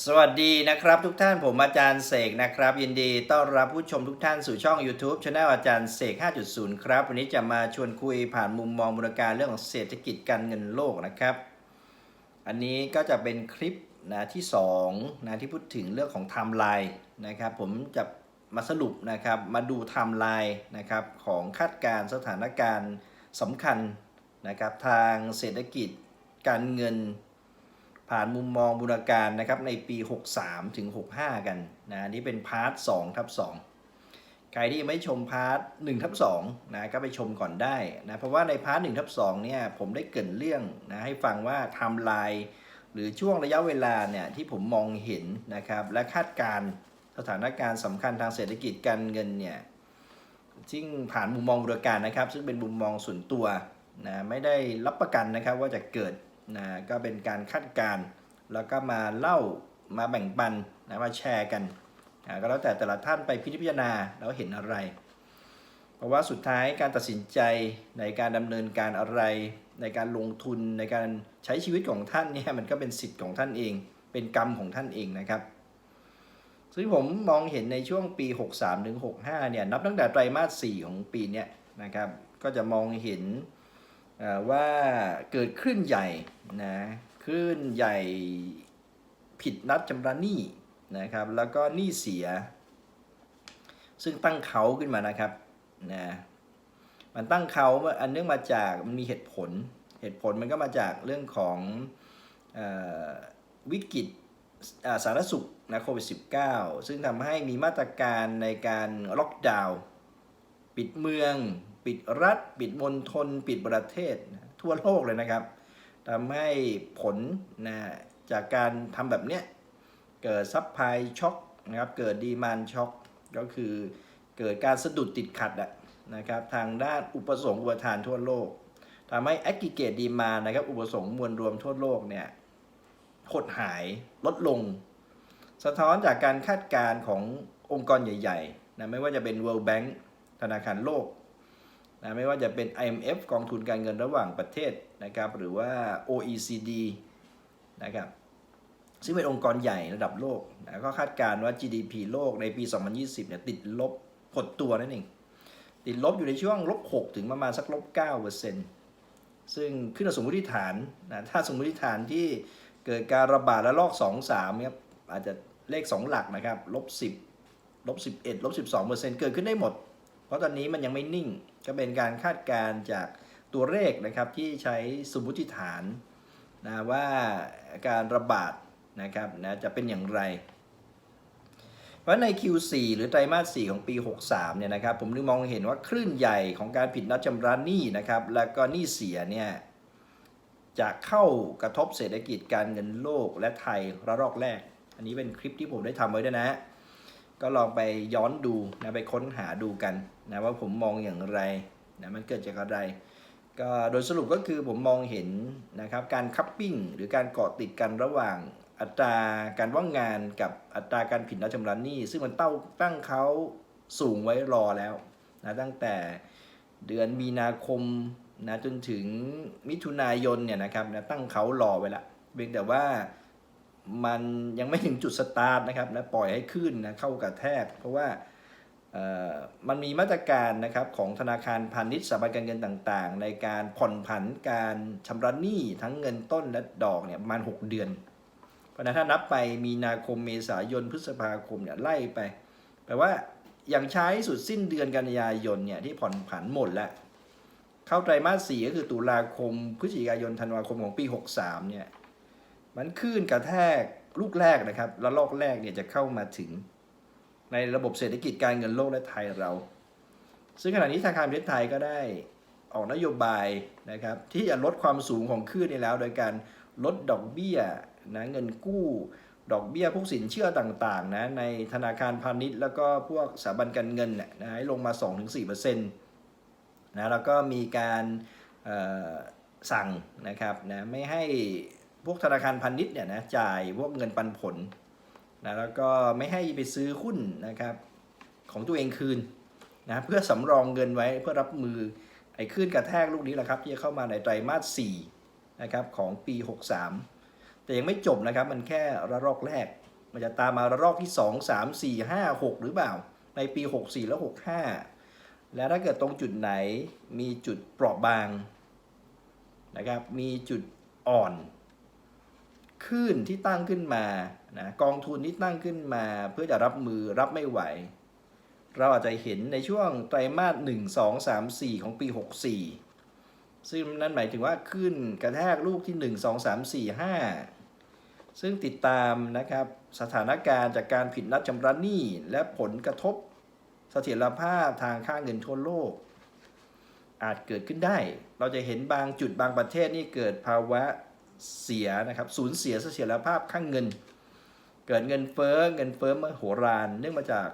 สวัสดีนะครับทุกท่านผมอาจารย์เสกนะครับ ยินดีต้อนรับผู้ชมทุกท่านสู่ช่อง YouTube Channel อาจารย์เสก 5.0 ครับ วันนี้จะมาชวนคุยผ่านมุมมองมูลการเรื่องของเศรษฐกิจการเงินโลกนะครับ อันนี้ก็จะเป็นคลิปนะที่2นะที่พูดถึงเรื่องของไทม์ไลน์นะครับ ผมจะมาสรุปนะครับมาดูไทม์ไลน์นะครับของคาดการณ์สถานการณ์สำคัญนะครับทางเศรษฐกิจการเงิน ผ่านมุมมองบูรการนะครับในปี 63 ถึง 65 กันนะนี่เป็นพาร์ท2ทับ2ใครที่ยังไม่ชมพาร์ท1ทับ2นะก็ไปชมก่อนได้นะเพราะว่าในพาร์ท1ทับ2เนี่ยผมได้เกินเรื่องนะให้ฟังว่าไทม์ไลน์หรือช่วงระยะเวลาเนี่ยที่ผมมองเห็นนะครับและคาดการณสถานการณ์สำคัญทางเศรษฐกิจการเงินเนี่ยซึ่งผ่านมุมมองบูรการนะครับ ซึ่งเป็นมุมมองส่วนตัวนะไม่ได้รับประกันนะครับว่าจะเกิด นะก็เป็นการคาดการณ์แล้วก็มาเล่ามาแบ่งปันนะมาแชร์กันนะก็แล้วแต่แต่ละท่านไปพิจารณาแล้วเห็นอะไร เพราะว่าสุดท้ายการตัดสินใจในการดำเนินการอะไร ในการลงทุนในการใช้ชีวิตของท่านเนี่ยมันก็เป็นสิทธิ์ของท่านเอง เป็นกรรมของท่านเองนะครับซึ่งผมมองเห็นในช่วงปี 63ถึง65เนี่ยนับตั้งแต่ไตรมาส 4 ของปีเนี้ยนะครับก็จะมองเห็น ว่าเกิดคลื่นใหญ่นะคลื่นใหญ่ผิดนัดชำระหนี้นะครับ แล้วก็หนี้เสีย ซึ่งตั้งเขาขึ้นมานะครับนะมันตั้งเขาอันเนื่องมาจากมันมีเหตุผล เหตุผลมันก็มาจากเรื่องของอวิกฤตสาธารณสุขนะโควิด -19 ซึ่งทำให้มีมาตรการในการล็อกดาวน์ปิดเมือง ปิดรัฐ ปิดมณฑลปิดประเทศทั่วโลกเลยนะครับทำให้ผลนะจากการทำแบบเนี้ยเกิดซับพลายช็อคนะครับเกิดดีมานช็อคก็คือเกิดการสะดุดติดขัดอะนะครับทางด้านอุปสงค์อุปทานทั่วโลกทำให้แอ g กิเกตดีมานะครับอุปสงค์มวลรวมทั่วโลกเนี่ยหดหายลดลง สะท้อนจากการคาดการณ์ขององค์กรใหญ่ๆนะไม่ว่าจะเป็น World Bank ธนาคารโลก นะไม่ว่าจะเป็น IMF กองทุนการเงินระหว่างประเทศนะครับหรือว่า OECD นะครับซึ่งเป็นองค์กรใหญ่ระดับโลกนะก็คาดการณ์ว่า GDP โลกในปี 2020เนี่ยติดลบหดตัวนั่นเองติดลบอยู่ในช่วงลบ6ถึงประมาณสักลบ9เปอร์เซ็นต์ซึ่งขึ้นสมมติฐานนะถ้าสมมติฐานที่เกิดการระบาดระลอก 2 3เนี่ยอาจจะเลข 2 หลักนะครับลบ10ลบ11ลบ12เปอร์เซ็นต์เกิดขึ้นได้หมด เพราะตอนนี้มันยังไม่นิ่ง ก็เป็นการคาดการณ์จากตัวเลขนะครับที่ใช้สมมติฐานนะว่าการระบาดนะครับนะจะเป็นอย่างไร เพราะใน Q4 หรือไตรมาส 4 ของปี 63 เนี่ยนะครับผมนึกมองเห็นว่าคลื่นใหญ่ของการผิดนัดชำระหนี้นะครับแล้วก็หนี้เสียเนี่ยจะเข้ากระทบเศรษฐกิจการเงินโลกและไทยระลอกแรก อันนี้เป็นคลิปที่ผมได้ทำไว้ด้วยนะ ก็ลองไปย้อนดูนะไปค้นหาดูกันนะว่าผมมองอย่างไรนะมันเกิดจากอะไรก็โดยสรุปก็คือผมมองเห็นนะครับการคัพปิ้งหรือการเกาะติดกันระหว่างอัตราการว่างงานกับอัตราการผิดนัดชำระหนี้ ซึ่งมันเต้าตั้งเขาสูงไว้รอแล้วนะตั้งแต่เดือนมีนาคมนะจนถึงมิถุนายนเนี่ยนะครับนะตั้งเขารอไว้ละเพียงแต่ว่า มันยังไม่ถึงจุดสตาร์ทนะครับนะปล่อยให้ขึ้นนะเข้ากระแทก เพราะว่ามันมีมาตรการนะครับของธนาคารพาณิชย์สถาบันการเงินต่างๆ ในการผ่อนผันการชำระหนี้ทั้งเงินต้นและดอกเนี่ยประมาณ 6 เดือน เพราะฉะนั้นถ้านับไปมีนาคมเมษายนพฤษภาคมเนี่ยไล่ไปแปลว่าอย่างใช้สุดสิ้นเดือนกันยายนเนี่ยที่ผ่อนผันหมดแล้ว เข้าไตรมาสสี่ก็คือตุลาคมพฤศจิกายนธันวาคมของปี 63เนี่ย มันขึ้นกระแทกลูกแรกนะครับแล้วลอกแรกเนี่ยจะเข้ามาถึง ในระบบเศรษฐกิจการเงินโลกและไทยเรา ซึ่งขณะนี้ธนาคารประเทศไทยก็ได้ออกนโยบายนะครับที่จะลดความสูงของคลื่นนี้แล้ว โดยการลดดอกเบี้ยนะเงินกู้ ดอกเบี้ยพวกสินเชื่อต่างๆนะในธนาคารพาณิชย์ แล้วก็พวกสถาบันการเงินเนี่ยนะให้ลงมา 2-4%นะแล้วก็มีการสั่งนะครับนะไม่ให้ พวกธนาคารพาณิชย์เนี่ยนะจ่ายพวกเงินปันผลนะแล้วก็ไม่ให้ไปซื้อหุ้นนะครับของตัวเองคืนนะเพื่อสำรองเงินไว้เพื่อรับมือไอ้คลื่นกระแทกลูกนี้แหละครับที่จะเข้ามาในไตรมาส4นะครับของปี 63 แต่ยังไม่จบนะครับมันแค่ระลอกแรก มันจะตามมาระลอกที่ 2 3 4 5 6 หรือเปล่า ในปี 64 แล้ว65 แล้วถ้าเกิดตรงจุดไหนมีจุดเปราะบางนะครับมีจุดอ่อน คลื่นที่ตั้งขึ้นมานะกองทุนที่ตั้งขึ้นมา เพื่อจะรับมือรับไม่ไหว เราอาจจะเห็นในช่วงไตรมาส 1 2 3 4 ของปี 64 ซึ่งนั่นหมายถึงว่าขึ้นกระแทกลูกที่ 1 2 3 4 5 ซึ่งติดตามนะครับสถานการณ์จากการผิดนัดชำระหนี้ และผลกระทบเสถียรภาพทางค่าเงินทั่วโลก อาจเกิดขึ้นได้ เราจะเห็นบางจุดบางประเทศนี่เกิดภาวะ เสียนะครับสูญเสียเสถียรภาพข้างเงิน เกิดเงินเฟ้อเงินเฟ้อมโหฬารเนื่องมาจาก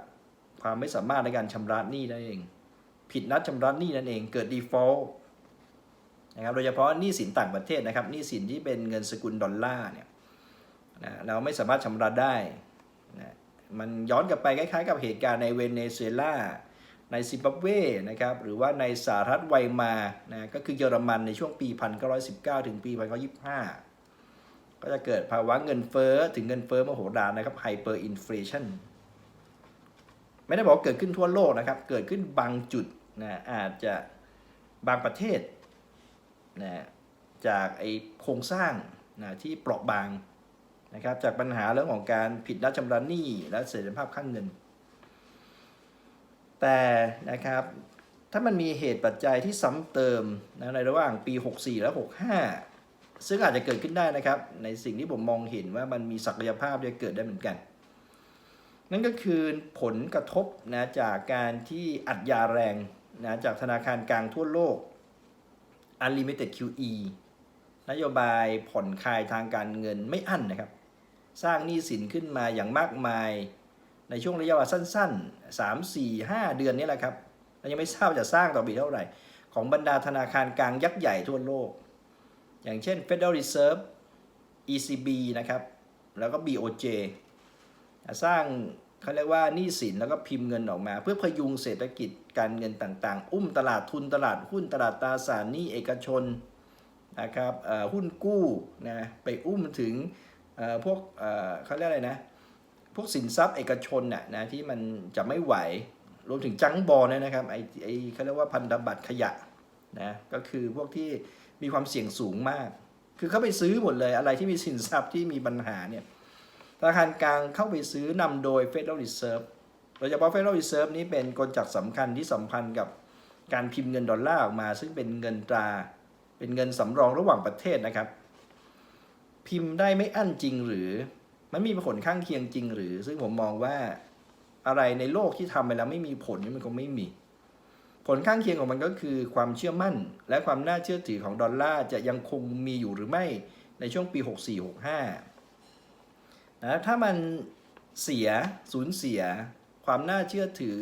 ความไม่สามารถในการชำระหนี้นั่นเอง ผิดนัดชำระหนี้นั่นเอง เกิด default นะครับโดยเฉพาะหนี้สินต่างประเทศนะครับหนี้สินที่เป็นเงินสกุลดอลลาร์เนี่ยนะเราไม่สามารถชำระได้นะมันย้อนกลับไปคล้ายๆ กับเหตุการณ์ในเวเนซุเอลา ในซิมบับเวนะครับหรือว่าในสหรัฐไวมานะก็คือเยอรมันในช่วงปี 1919 ถึงปี 1925 ก็จะเกิดภาวะเงินเฟ้อถึงเงินเฟ้อมโหฬารนะครับ hyperinflation ไม่ได้บอกเกิดขึ้นทั่วโลกนะครับ เกิดขึ้นบางจุดนะอาจจะบางประเทศนะจากไอโครงสร้างนะที่เปราะบางนะครับจากปัญหาเรื่องของการผิดนัดชำระหนี้และเสถียรภาพข้างเงิน แต่นะครับถ้ามันมีเหตุปัจจัยที่ซ้ำเติมนะในระหว่างปี 64 และ 65 ซึ่งอาจจะเกิดขึ้นได้นะครับ ในสิ่งที่ผมมองเห็นว่ามันมีศักยภาพจะเกิดได้เหมือนกัน นั่นก็คือผลกระทบนะจากการที่อัดยาแรงนะจากธนาคารกลางทั่วโลก Unlimited QE นโยบายผ่อนคลายทางการเงินไม่อั้นนะครับ สร้างหนี้สินขึ้นมาอย่างมากมาย ในช่วงระยะเวลาสั้น ๆ 3 4 5 เดือนนี้แหละครับเรายังไม่ทราบจะสร้างต่อปีเท่าไหร่ ของบรรดาธนาคารกลางยักษ์ใหญ่ทั่วโลก อย่างเช่น Federal Reserve ECB นะครับ แล้วก็ BOJ สร้างเขาเรียกว่านี้สินแล้วก็พิมพ์เงินออกมา เพื่อพยุงเศรษฐกิจการเงินต่างๆ อุ้มตลาดทุนตลาดหุ้นตลาดตราสารหนี้เอกชนนะครับหุ้นกู้นะไปอุ้มถึงพวกเขาเรียกอะไรนะ วกสินทรัพย์เอกชนน่ะนะที่มันจะไม่ไหวรวมถึงจังบอลนนะครับไอ้ไอ้เขาเรียกว่าพันธบัตรขยะนะก็คือพวกที่มีความเสี่ยงสูงมาก คือเขาไปซื้อหมดเลยอะไรที่มีสินทรัพย์ที่มีปัญหาเนี่ยธนาคารกลางเข้าไปซื้อนำโดย Federal Reserve โดยเฉพาะ Federal Reserve นี้เป็นกลจักสำคัญที่สัมพันธ์กับการพิมพ์เงินดอลลาร์ออกมา ซึ่งเป็นเงินตรา เป็นเงินสำรองระหว่างประเทศนะครับ พิมพ์ได้ไม่อั้นจริงหรือ มันมีผลข้างเคียงจริงหรือ ซึ่งผมมองว่าอะไรในโลกที่ทำไปแล้วไม่มีผลนี่มันคงไม่มี ผลข้างเคียงของมันก็คือความเชื่อมั่น และความน่าเชื่อถือของดอลลาร์จะยังคงมีอยู่หรือไม่ในช่วงปี 64-65นะถ้ามันเสียสูญเสีย ความน่าเชื่อถือ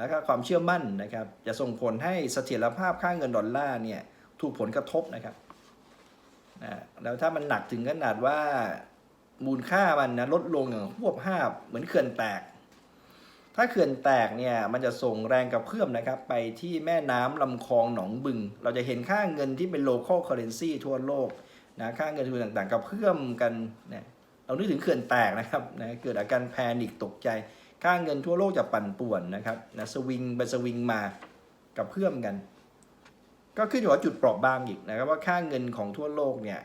นะครับความเชื่อมั่นนะครับ จะส่งผลให้เสถียรภาพค่าเงินดอลลาร์เนี่ยถูกผลกระทบนะครับนะแล้วถ้ามันหนักถึงขนาดว่า มูลค่ามันนะลดลงอย่างพวบภาพเหมือนเขื่อนแตก ถ้าเขื่อนแตกเนี่ยมันจะส่งแรงกระเพื่อมนะครับ ไปที่แม่น้ำลำคลองหนองบึง เราจะเห็นค่าเงินที่เป็น local currency ทั่วโลกนะค่าเงินทุนต่างๆกระเพื่อมกันนะเรานึกถึงเขื่อนแตกนะครับนะเกิดอาการแพนิคตกใจ ค่าเงินทั่วโลกจะปั่นป่วนนะครับนะสวิงไปสวิงมากับเพื่อมกัน ก็ขึ้นอยู่กับจุดเปราะบางอีกนะครับว่าค่าเงินของทั่วโลกเนี่ย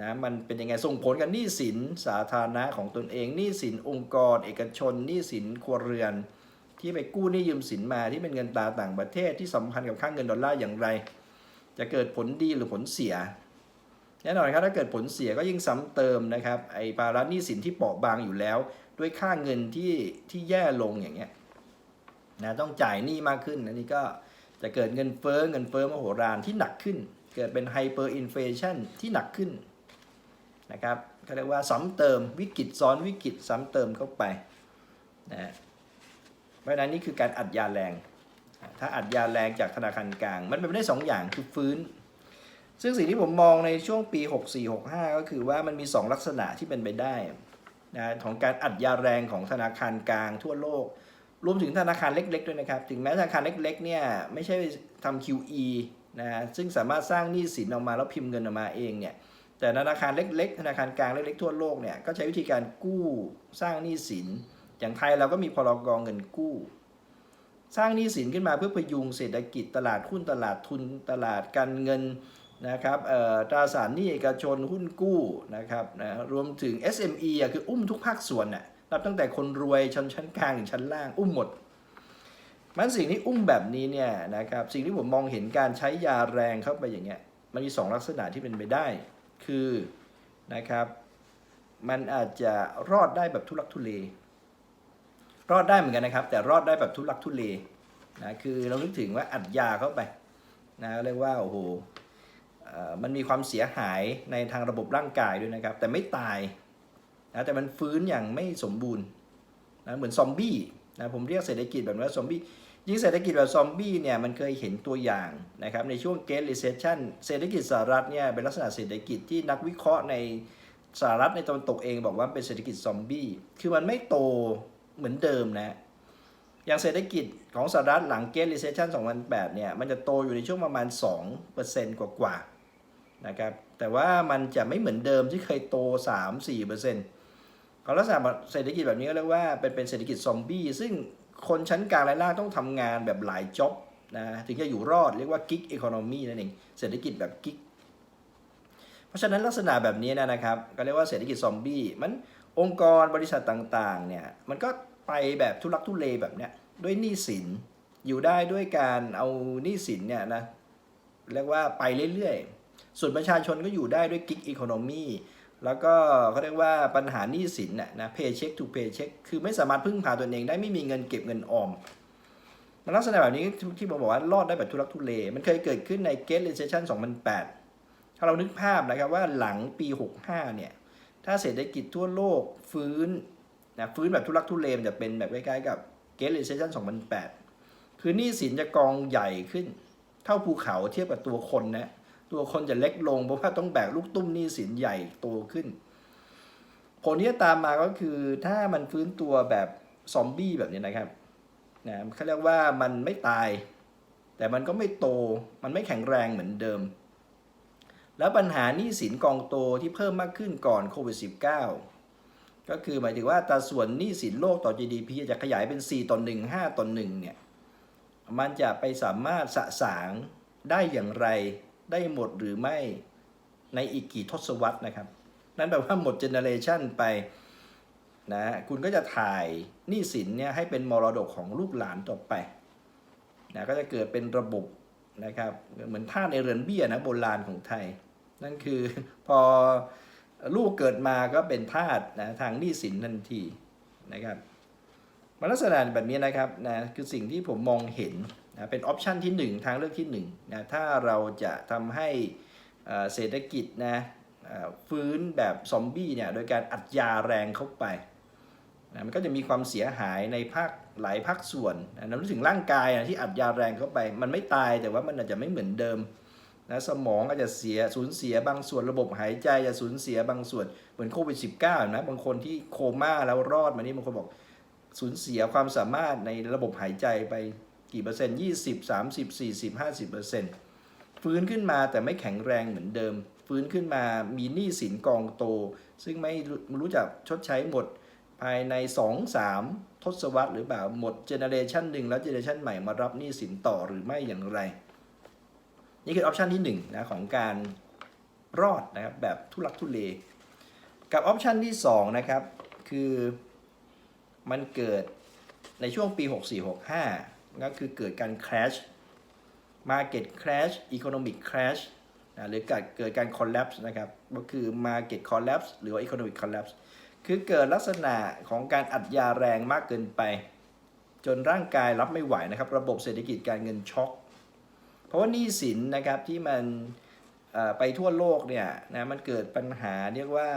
นะมันเป็นยังไงส่งผลกับหนี้สินสาธารณะของตนเองหนี้สินองค์กร เอกชนหนี้สินครัวเรือน ที่ไปกู้หนี้ยืมสินมาที่เป็นเงินตราต่างประเทศที่สัมพันธ์กับค่าเงินดอลลาร์อย่างไร จะเกิดผลดีหรือผลเสียแน่นอนครับถ้าเกิดผลเสียก็ยิ่งซ้ำเติมนะครับไอ้ภาระหนี้สินที่เปราะบางอยู่แล้ว ด้วยค่าเงินที่ที่แย่ลงอย่างเงี้ยนะต้องจ่ายหนี้มากขึ้นอันนี้ก็จะเกิดเงินเฟ้อเงินเฟ้อมโหฬารที่หนักขึ้น เกิดเป็นไฮเปอร์อินฟลชันที่หนักขึ้น นะครับเขาเรียกว่าซ้ำเติมวิกฤตซ้อนวิกฤตซ้ำเติมเข้าไปนะเพราะนั้นนี่คือการอัดยาแรง ถ้าอัดยาแรงจากธนาคารกลาง มันเป็นไปได้สองอย่างคือฟื้น ซึ่งสิ่งที่ผมมองในช่วงปี 64-65 ก็คือว่ามันมี 2 ลักษณะที่เป็นไปได้นะของการอัดยาแรงของธนาคารกลางทั่วโลก รวมถึงธนาคารเล็ก ๆ ด้วยนะครับ ถึงแม้ธนาคารเล็ก ๆ เนี่ยไม่ใช่ทำ QE นะซึ่งสามารถสร้างหนี้สินออกมาแล้วพิมพ์เงินออกมาเองเนี่ย แต่ธนาคารเล็กๆ ธนาคารกลางเล็กๆทั่วโลกเนี่ยก็ใช้วิธีการกู้สร้างหนี้สิน อย่างไทยเราก็มีพรกองเงินกู้ สร้างหนี้สินขึ้นมาเพื่อพยุงเศรษฐกิจตลาดหุ้นตลาดทุนตลาดการเงินนะครับตราสารหนี้เอกชนหุ้นกู้นะครับนะรวมถึง SME อะคืออุ้มทุกภาคส่วนน่ะนับตั้งแต่คนรวยชนชั้นกลางถึงชั้นล่างอุ้มหมดมันสิ่งที่อุ้มแบบนี้เนี่ยนะครับสิ่งที่ผมมองเห็นการใช้ยาแรงเข้าไปอย่างเงี้ยมันมีสองลักษณะที่เป็นไปได้ คือนะครับมันอาจจะรอดได้แบบทุลักทุเล รอดได้เหมือนกันนะครับ แต่รอดได้แบบทุลักทุเลนะคือเรานึกถึงว่าอัดยาเข้าไปนะเรียกว่าโอ้โหมันมีความเสียหายในทางระบบร่างกายด้วยนะครับ แต่ไม่ตายนะแต่มันฟื้นอย่างไม่สมบูรณ์นะเหมือนซอมบี้นะผมเรียกเศรษฐกิจแบบว่าซอมบี้ ยิ่งเศรษฐกิจแบบซอมบี้เนี่ยมันเคยเห็นตัวอย่างนะครับในช่วงเก t รีเซชชันเศรษฐกิจสหรัฐเนี่ยเป็นลักษณะเศรษฐกิจที่นักวิเคราะห์ในสหรัฐในตะวันตกเองบอกว่าเป็นเศรษฐกิจซอมบี้คือมันไม่โตเหมือนเดิมนะอย่างเศรษฐกิจของสหรัฐหลังเก t รีเซชชัน2008เนี่ยมันจะโตอยู่ในช่วงประมาณ 2%กว่ากว่าๆนะครับแต่ว่ามันจะไม่เหมือนเดิมที่เคยโต 3-4%ของลักษณะเศรษฐกิจแบบนี้ก็เรียกว่าเป็นเป็นเศรษฐกิจซอมบี้ซึ่ง คนชั้นกลางและล่างต้องทำงานแบบหลายจ็อบนะถึงจะอยู่รอดเรียกว่ากิ๊กอีโคโนมีนั่นเองเศรษฐกิจแบบกิ๊กเพราะฉะนั้นลักษณะแบบนี้นะนะครับก็เรียกว่าเศรษฐกิจซอมบี้มันองค์กรบริษัทต่างๆเนี่ยมันก็ไปแบบทุลักทุเลแบบเนี้ยด้วยหนี้สินอยู่ได้ด้วยการเอาหนี้สินเนี่ยนะเรียกว่าไปเรื่อยๆ ส่วนประชาชนก็อยู่ได้ด้วยกิ๊กอีโคโนมี แล้วก็เขาเรียกว่าปัญหาหนี้สินน่ะนะเพย์เช็คทูกเพย์เช็คคือไม่สามารถพึ่งพาตัวเองได้ไม่มีเงินเก็บเงินออมมันลักษณะแบบนี้ที่ผมบอกว่ารอดได้แบบทุลักทุเล มันเคยเกิดขึ้นในเก t รีเซชัน2008 ถ้าเรานึกภาพนะครับว่าหลังปี 65 เนี่ย ถ้าเศรษฐกิจทั่วโลกฟื้นนะฟื้นแบบทุลักทุเลมันจะเป็นแบบใกล้ๆกับเก t รีเซชชัน2008 คือหนี้สินจะกองใหญ่ขึ้น เท่าภูเขาเทียบกับตัวคนนะ ตัวคนจะเล็กลง เพราะว่าต้องแบกลูกตุ้มหนี้สินใหญ่โตขึ้น ผลที่จะตามมาก็คือถ้ามันฟื้นตัวแบบซอมบี้แบบนี้นะครับนะเขาเรียกว่ามันไม่ตาย แต่มันก็ไม่โต มันไม่แข็งแรงเหมือนเดิม แล้วปัญหาหนี้สินกองโตที่เพิ่มมากขึ้นก่อนโควิด -19 ก็คือหมายถึงว่าตาส่วนหนี้สินโลกต่อ GDP จะขยายเป็น 4 ต่อ 1 5 ต่อ 1 เนี่ย มันจะไปสามารถสะสางได้อย่างไร ได้หมดหรือไม่ในอีกกี่ทศวรรษนะครับ นั่นแปลว่าหมดเจเนเรชันไปนะคุณก็จะถ่ายหนี้สินเนี่ยให้เป็นมรดกของลูกหลานต่อไปนะก็จะเกิดเป็นระบบนะครับเหมือนท่าในเรือนเบี้ยนะโบราณของไทย นั่นคือพอลูกเกิดมาก็เป็นทาสนะทางหนี้สินทันทีนะครับมันลักษณะแบบนี้นะครับนะคือสิ่งที่ผมมองเห็น นะเป็นออปชันที่ 1 ทางเลือกที่1นะถ้าเราจะทำให้เศรษฐกิจนะฟื้นแบบซอมบี้เนี่ยโดยการอัดยาแรงเข้าไปนะมันก็จะมีความเสียหายในภาคหลายภาคส่วนนะนึกถึงร่างกายนะที่อัดยาแรงเข้าไป มันไม่ตายแต่ว่ามันอาจจะไม่เหมือนเดิมนะสมองอาจจะเสียสูญเสียบางส่วนระบบหายใจจะสูญเสียบางส่วนเหมือนโควิด -19 นะบางคนที่โคม่าแล้วรอดมานี่บางคนบอกสูญเสียความสามารถในระบบหายใจไป กี่เปอร์เซ็นต์20 30 40 50เปอร์เซ็นต์ฟื้นขึ้นมาแต่ไม่แข็งแรงเหมือนเดิม ฟื้นขึ้นมามีหนี้สินกองโต ซึ่งไม่รู้ไม่รู้จักชดใช้หมดภายใน 2-3 ทศวรรษหรือเปล่าหมดเจเนเรชันหนึ่งแล้วเจเนเรชันใหม่มารับหนี้สินต่อหรือไม่อย่างไร นี่คือออปชันที่1นนะของการรอดนะครับแบบทุลักทุเล กับออปชันที่2นะครับคือมันเกิดในช่วงปี 64-65 ก็คือเกิดการ crash market crash economic crash นะหรือเกิดเกิดการ collapse นะครับก็คือ market collapse หรือว่า economic collapse คือเกิดลักษณะของการอัดยาแรงมากเกินไป จนร่างกายรับไม่ไหวนะครับ ระบบเศรษฐกิจการเงินช็อก เพราะว่านี้สินนะครับที่มันไปทั่วโลกเนี่ยนะมันเกิดปัญหาเรียกว่า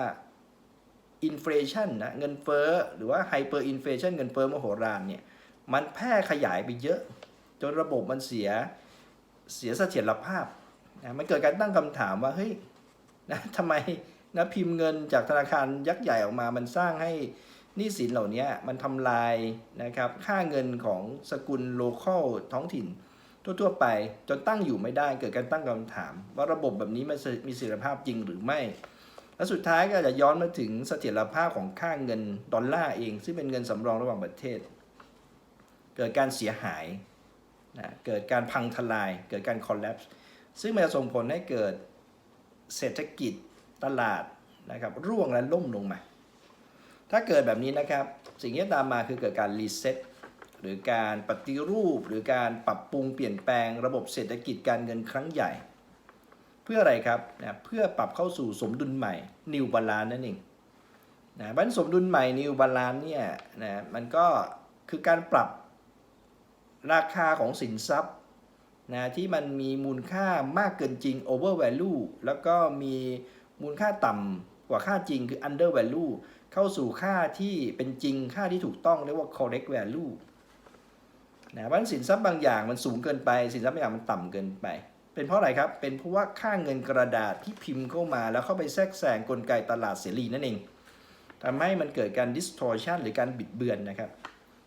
อินฟลชันนะเงินเฟ้อหรือว่าไฮเปอร์อินฟลชันเงินเฟ้อมโหฬารเนี่ย มันแพร่ขยายไปเยอะ จนระบบมันเสียเสียเสถียรภาพนะมันเกิดการตั้งคำถามว่าเฮ้ยนะทำไมนะพิมพ์เงินจากธนาคารยักษ์ใหญ่ออกมา มันสร้างให้นี้สินเหล่านี้มันทำลายนะครับค่าเงินของสกุลโลเคอลท้องถิ่น ทั่วๆไปจนตั้งอยู่ไม่ได้เกิดการตั้งคำถาม ว่าระบบแบบนี้มันมีเสถียรภาพจริงหรือไม่ และสุดท้ายก็จะย้อนมาถึงเสถียรภาพของค่าเงินดอลลาร์เอง ซึ่งเป็นเงินสำรองระหว่างประเทศ เกิดการเสียหายนะเกิดการพังทลาย เกิดการ collapse ซึ่งมันจะส่งผลให้เกิดเศรษฐกิจตลาดนะครับร่วงและล่มลงมา ถ้าเกิดแบบนี้นะครับ สิ่งที่ตามมาคือเกิดการรีเซ็ตหรือการปฏิรูป หรือการปรับปรุงเปลี่ยนแปลงระบบเศรษฐกิจการเงินครั้งใหญ่ เพื่ออะไรครับนะเพื่อปรับเข้าสู่สมดุลใหม่ New Balance นั่นเองนะบันสมดุลใหม่ New Balance เนี่ยนะมันก็คือการปรับ ราคาของสินทรัพย์นะที่มันมีมูลค่ามากเกินจริง over value แล้วก็มีมูลค่าต่ำกว่าค่าจริงคือ under value เข้าสู่ค่าที่เป็นจริงค่าที่ถูกต้องเรียกว่า correct value นะเพราะฉะนั้นสินทรัพย์บางอย่างมันสูงเกินไป สินทรัพย์บางอย่างมันต่ำเกินไป เป็นเพราะอะไรครับ เป็นเพราะว่าค่าเงินกระดาษที่พิมพ์เข้ามาแล้วเข้าไปแทรกแซงกลไกตลาดเสรีนั่นเองทำให้มันเกิดการ distortion หรือการบิดเบือนนะครับ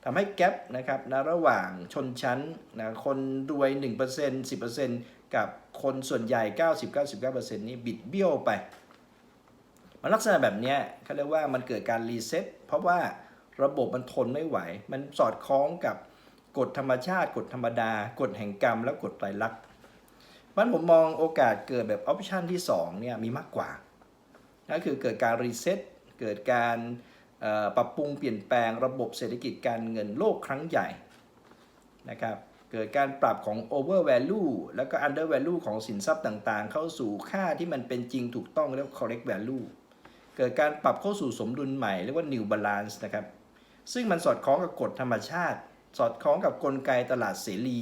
ทำให้แกลบนะครับนะระหว่างชนชั้นนะคนรวย 1% 10%กับคนส่วนใหญ่ 90-99%นี้บิดเบี้ยวไป มันลักษณะแบบเนี้ยเขาเรียกว่ามันเกิดการรีเซ็ตเพราะว่าระบบมันทนไม่ไหว มันสอดคล้องกับกฎธรรมชาติ กฎธรรมดา กฎแห่งกรรม และกฎไตรลักษณ์มันผมมองโอกาสเกิดแบบออปชันที่2เนี่ยมีมากกว่าก็คือเกิดการรีเซ็ตเกิดการ ปรับปรุงเปลี่ยนแปลงระบบเศรษฐกิจการเงินโลกครั้งใหญ่นะครับเกิดการปรับของ over value แล้วก็ under value ของสินทรัพย์ต่างๆ เข้าสู่ค่าที่มันเป็นจริงถูกต้องเรียกว่า correct value เกิดการปรับเข้าสู่สมดุลใหม่เรียกว่า new balance นะครับซึ่งมันสอดคล้องกับกฎธรรมชาติ สอดคล้องกับกลไกตลาดเสรี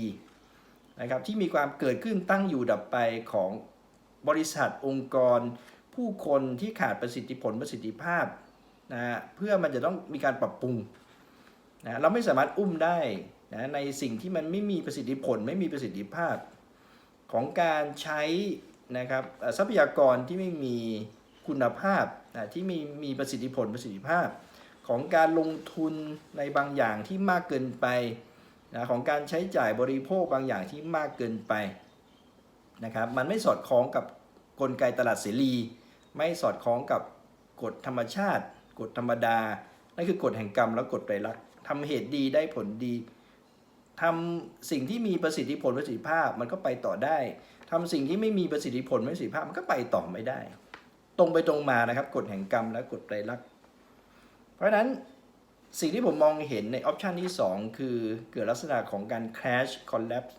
นะครับที่มีความเกิดขึ้นตั้งอยู่ดับไปของบริษัทองค์กร ผู้คนที่ขาดประสิทธิผลประสิทธิภาพ นะฮะเพื่อมันจะต้องมีการปรับปรุงนะเราไม่สามารถอุ้มได้นะในสิ่งที่มันไม่มีประสิทธิผล ไม่มีประสิทธิภาพของการใช้นะครับทรัพยากรที่ไม่มีคุณภาพนะที่มีมีประสิทธิผลประสิทธิภาพ ของการลงทุนในบางอย่างที่มากเกินไปนะของการใช้จ่ายบริโภคบางอย่างที่มากเกินไปนะครับมันไม่สอดคล้องกับกลไกตลาดเสรี ไม่สอดคล้องกับกฎธรรมชาติ กฎธรรมดา นั่นคือกฎแห่งกรรมและกฎไตรลักษณ์ทำเหตุดีได้ผลดีทำสิ่งที่มีประสิทธิผลประสิทธิภาพมันก็ไปต่อได้ทำสิ่งที่ไม่มีประสิทธิผลประสิทธิภาพมันก็ไปต่อไม่ได้ ตรงไปตรงมานะครับกฎแห่งกรรมและกฎไตรลักษณ์เพราะฉะนั้นสิ่งที่ผมมองเห็นในออปชันที่ 2 คือเกิดลักษณะของการ crash collapse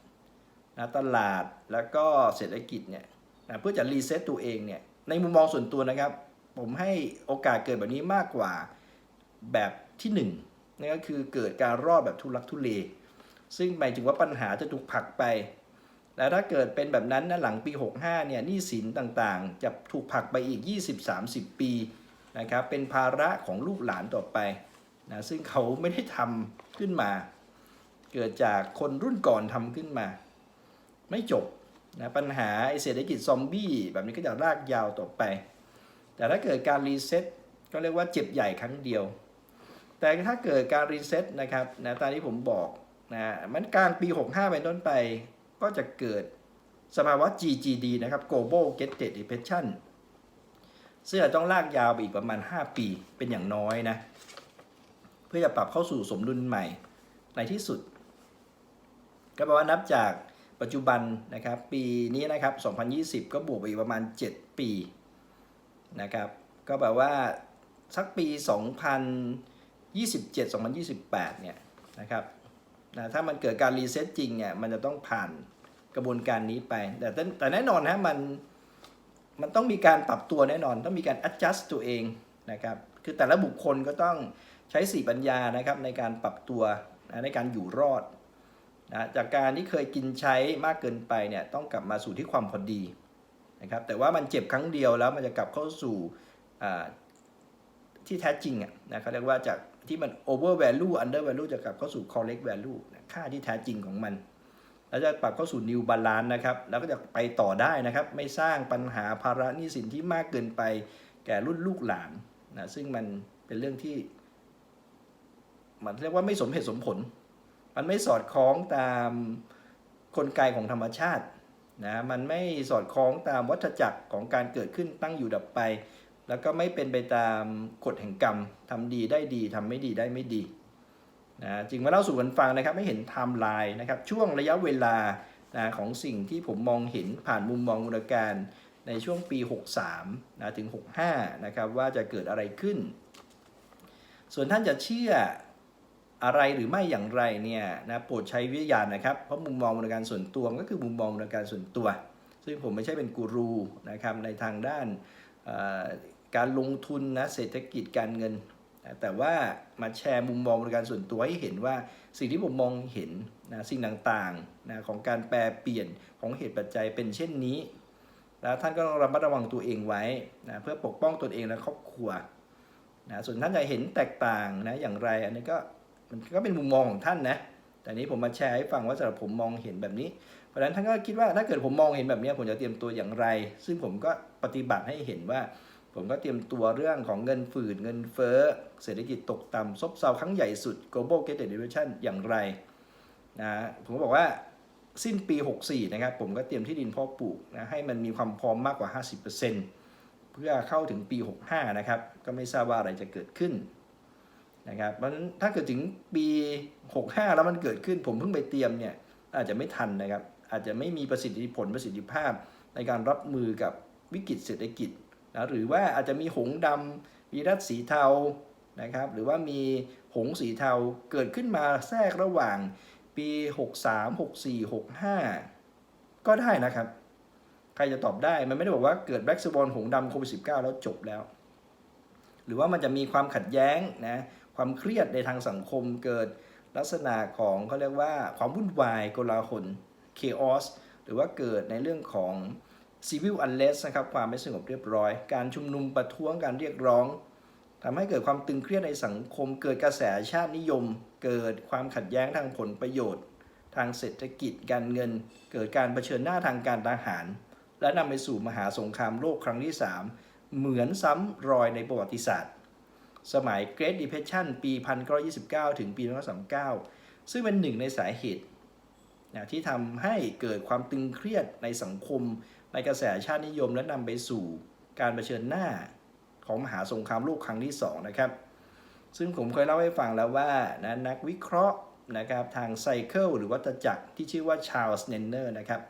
นะตลาดแล้วก็เศรษฐกิจเนี่ยนะเพื่อจะรีเซ็ตตัวเองเนี่ยในมุมมองส่วนตัวนะครับ ผมให้โอกาสเกิดแบบนี้มากกว่าแบบที่1นนั่นก็คือเกิดการรอดแบบทุลักทุเล ซึ่งหมายถึงว่าปัญหาจะถูกผลักไป แล้วถ้าเกิดเป็นแบบนั้นนะหลังปี 65เนี่ยหนี้สินต่างๆ จะถูกผลักไปอีก 20-30 ปีนะครับเป็นภาระของลูกหลานต่อไปนะซึ่งเขาไม่ได้ทำขึ้นมา เกิดจากคนรุ่นก่อนทำขึ้นมา ไม่จบนะปัญหาไอเศรษฐกิจซอมบี้แบบนี้ก็จะลากยาวต่อไป แต่ถ้าเกิดการรีเซ็ตก็เรียกว่าเจ็บใหญ่ครั้งเดียว แต่ถ้าเกิดการรีเซ็ตนะครับนะตามที่ผมบอกนะมันกลางปี 65 เป็นต้นไปก็จะเกิดสภาวะ GGD นะครับ Global Graded Depression ซึ่งอาจต้องลากยาวไปอีกประมาณ 5 ปีเป็นอย่างน้อยนะ เพื่อจะปรับเข้าสู่สมดุลใหม่ในที่สุด ก็แปลว่านับจากปัจจุบันนะครับ ปีนี้นะครับ 2020 ก็บวกไปอีกประมาณ 7 ปี นะครับ ก็แปลว่าสักปี 2027 2028 เนี่ยนะครับนะถ้ามันเกิดการรีเซ็ตจริงเนี่ยมันจะต้องผ่านกระบวนการนี้ไป แต่แต่แต่แน่นอนนะมันมันต้องมีการปรับตัวแน่นอน ต้องมีการ adjust ตัวเองนะครับ คือแต่ละบุคคลก็ต้องใช้สีปัญญานะครับในการปรับตัวนะในการอยู่รอดนะจากการที่เคยกินใช้มากเกินไปเนี่ยต้องกลับมาสู่ที่ความพอดี นะครับแต่ว่ามันเจ็บครั้งเดียวแล้วมันจะกลับเข้าสู่ที่แท้จริงอะนะเขาเรียกว่าจากที่มัน over value under value จะกลับเข้าสู่ correct value นะค่าที่แท้จริงของมัน แล้วจะปรับเข้าสู่ new balance นะครับ แล้วก็จะไปต่อได้นะครับ ไม่สร้างปัญหาภาระหนี้สินที่มากเกินไปแก่รุ่นลูกหลานนะซึ่งมันเป็นเรื่องที่ มันเรียกว่าไม่สมเหตุสมผล มันไม่สอดคล้องตามกลไกของธรรมชาติ นะมันไม่สอดคล้องตามวัฏจักรของการเกิดขึ้นตั้งอยู่ดับไป แล้วก็ไม่เป็นไปตามกฎแห่งกรรมทำดีได้ดีทำไม่ดีได้ไม่ดีนะจึงมาเล่าสู่กันฟังนะครับไม่เห็นไทม์ไลน์นะครับช่วงระยะเวลานะของสิ่งที่ผมมองเห็นผ่านมุมมองมูลการในช่วงปี 63นะถึง 65นะครับว่าจะเกิดอะไรขึ้น ส่วนท่านจะเชื่อ อะไรหรือไม่อย่างไรเนี่ยนะโปรดใช้วิทยาณนะครับ เพราะมุมมองในการส่วนตัวก็คือมุมมองในการส่วนตัว ซึ่งผมไม่ใช่เป็นกูรูนะครับในทางด้านการลงทุนนะเศรษฐกิจการเงิน แต่ว่ามาแชร์มุมมองในการส่วนตัวให้เห็นว่าสิ่งที่ผมมองเห็นนะสิ่งต่างๆนะของการแปรเปลี่ยนของเหตุปัจจัยเป็นเช่นนี้ แล้วท่านก็ต้องระมัดระวังตัวเองไว้นะเพื่อปกป้องตนเองและครอบครัวนะส่วนท่านจะเห็นแตกต่างนะอย่างไรอันนี้ก็ มันก็เป็นมุมมองของท่านนะ แต่นี้ผมมาแชร์ให้ฟังว่าสำหรับผมมองเห็นแบบนี้ เพราะฉะนั้นท่านก็คิดว่าถ้าเกิดผมมองเห็นแบบนี้ผมจะเตรียมตัวอย่างไร ซึ่งผมก็ปฏิบัติให้เห็นว่า ผมก็เตรียมตัวเรื่องของเงินฝืดเงินเฟ้อ เศรษฐกิจตกต่ำซบเซาครั้งใหญ่สุด global g e t depression อย่างไรนะผมก็บอกว่าสิ้นปี 64 นะครับ ผมก็เตรียมที่ดินพ่อปลูกนะให้มันมีความพร้อมมากกว่า 50%เพื่อเข้าถึงปี 65 นะครับ ก็ไม่ทราบว่าอะไรจะเกิดขึ้น นะครับเพราะฉะนั้นถ้าเกิดถึงปี 65 แล้วมันเกิดขึ้นผมเพิ่งไปเตรียมเนี่ยอาจจะไม่ทันนะครับ อาจจะไม่มีประสิทธิผลประสิทธิภาพในการรับมือกับวิกฤตเศรษฐกิจนะหรือว่าอาจจะมีหงส์ดำมีรัฐสีเทานะครับ หรือว่ามีหงสีเทาเกิดขึ้นมาแทรกระหว่างปี 63 64 65 ก็ได้นะครับ ใครจะตอบได้มันไม่ได้บอกว่าเกิดแบล็กส w อนหงดำโควิด -19 แล้วจบแล้ว หรือว่ามันจะมีความขัดแย้งนะ ความเครียดในทางสังคมเกิดลักษณะของเขาเรียกว่าความวุ่นวายโกลาหล chaos หรือว่าเกิดในเรื่องของ civil unrest นะครับความไม่สงบเรียบร้อย การชุมนุมประท้วงการเรียกร้องทำให้เกิดความตึงเครียดในสังคม เกิดกระแสชาตินิยม เกิดความขัดแย้งทางผลประโยชน์ ทางเศรษฐกิจการเงิน เกิดการเผชิญหน้าทางการทหาร และนำไปสู่มหาสงครามโลกครั้งที่ 3 เหมือนซ้ำรอยในประวัติศาสตร์ สมัย Great Depression ปี 1929 ถึงปี 1939 ซึ่งเป็นหนึ่งในสาเหตุนะที่ทำให้เกิดความตึงเครียดในสังคม ในกระแสชาตินิยมและนำไปสู่การเผชิญหน้าของมหาสงครามโลกครั้งที่ 2 นะครับ ซึ่งผมเคยเล่าให้ฟังแล้วว่านะนักวิเคราะห์นะครับทางไซเคิลหรือวัฏจักรที่ชื่อว่าชาร์ลส์เนนเนอร์นะครับ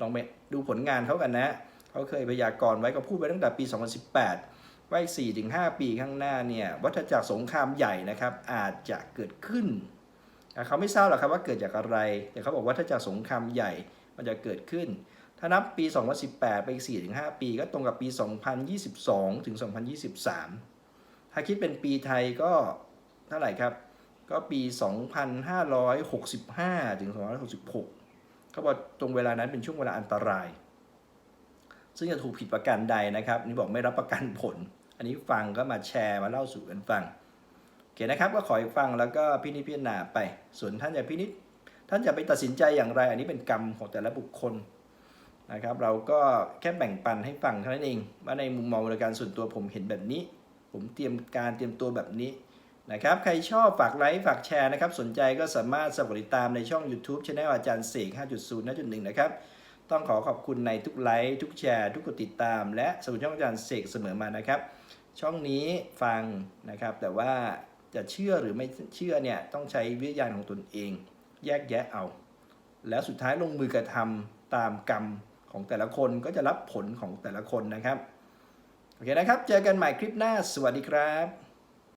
ลองไปดูผลงานเขากันนะ เขาเคยพยากรณ์ไว้ก็พูดไว้ตั้งแต่ปี 2018 ว่าอีก4-5ปีข้างหน้าเนี่ยวัฏจักรสงครามใหญ่นะครับอาจจะเกิดขึ้น เขาไม่ทราบหรอกครับว่าเกิดจากอะไร แต่เขาบอกว่าถ้าจากรสงครามใหญ่มันจะเกิดขึ้น ถ้านับปี 2018 ไปอีก4-5ปี ก็ตรงกับปี 2022 ถึง 2023 ถ้าคิดเป็นปีไทยก็เท่าไหร่ครับ ก็ปี 2565 ถึง 2566 เขาบอกตรงเวลานั้นเป็นช่วงเวลาอันตรายซึ่งจะถูกผิดประกันใดนะครับ นี่บอกไม่รับประกันผล อันนี้ฟังก็มาแชร์มาเล่าสู่กันฟังโอเคนะครับก็ขอให้ฟังแล้วก็พินิจพิจารณาไป ส่วนท่านจะพินิจท่านจะไปตัดสินใจอย่างไร อันนี้เป็นกรรมของแต่ละบุคคลนะครับ เราก็แค่แบ่งปันให้ฟังเท่านั้นเองว่าในมุมมองบริการส่วนตัวผมเห็นแบบนี้ ผมเตรียมการเตรียมตัวแบบนี้นะครับ ใครชอบฝากไลค์ฝากแชร์นะครับ สนใจก็สามารถสมัครติดตามในช่อง YouTube Channel อาจารย์เสก5.0 5.1 นะครับ ต้องขอขอบคุณในทุกไลค์ทุกแชร์ ทุกกดติดตาม และสมุดช่องอาจารย์เสกเสมอมานะครับ ช่องนี้ฟังนะครับ แต่ว่าจะเชื่อหรือไม่เชื่อเนี่ยต้องใช้วิทยาณของตนเอง แยกแยะเอา แล้วสุดท้ายลงมือกระทำตามกรรมของแต่ละคนก็จะรับผลของแต่ละคนนะครับ โอเคนะครับ เจอกันใหม่คลิปหน้า สวัสดีครับ